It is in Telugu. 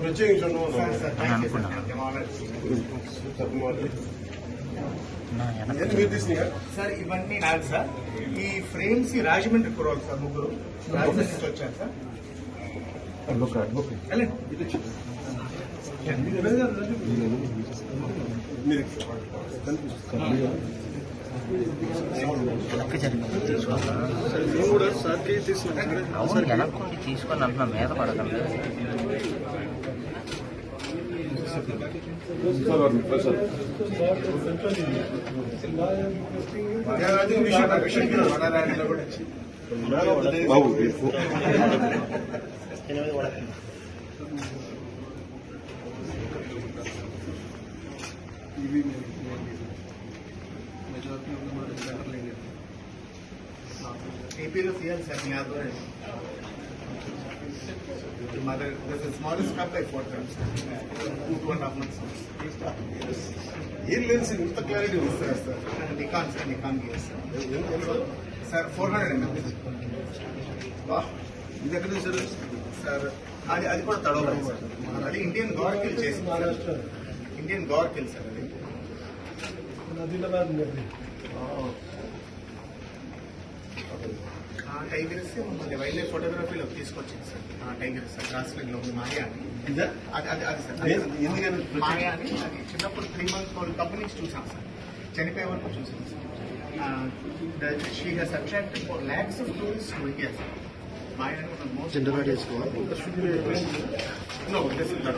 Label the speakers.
Speaker 1: ప్రత్యేకించండి మీరు తీసినాయా
Speaker 2: సార్ ఇవన్నీ నాది సార్ ఈ ఫ్రేమ్స్ ఈ రాజమండ్రి కురవాలి సార్ ముగ్గురు రాజమండ్రి నుంచి వచ్చారు సార్ వెళ్ళండి.
Speaker 1: మీరు
Speaker 3: అవును వెనక్కి తీసుకొని అంటున్నా మీద పడకండి
Speaker 1: బాబు
Speaker 2: ఏపీలో తీయాలి సార్ మీ ఆధ్వర్యం mother this is smallest cup by four times two two and half months
Speaker 1: ఏం లేదు సార్ ఇంత క్లారిటీ ఉంది
Speaker 2: sir sir Nikon sir Nikon gear sir sir four hundred ML
Speaker 1: ఇది ఎక్కడ సార్
Speaker 2: సార్ అది అది కూడా తడవలేదు సార్ అది ఇండియన్ గవర్ కిల్ చేసింది sir Indian gaur kill sir అది టైగర్స్ మమ్మల్ని వైల్డ్ లైఫ్ ఫోటోగ్రఫీలో తీసుకొచ్చింది సార్. ఆ టైగర్స్ సార్ రాష్ట్రంలో ఉంది మాయా అని
Speaker 1: ఇదా
Speaker 2: అది అది అది సార్. మాయా అని అది చిన్నప్పుడు త్రీ మంత్స్ ఓల్డ్ కంపెనీ నుంచి చూసాం సార్. చనిపోయే వరకు చూసాం sir. She has attracted for lakhs of tourist to India sir
Speaker 1: Maya most
Speaker 2: No, this is not.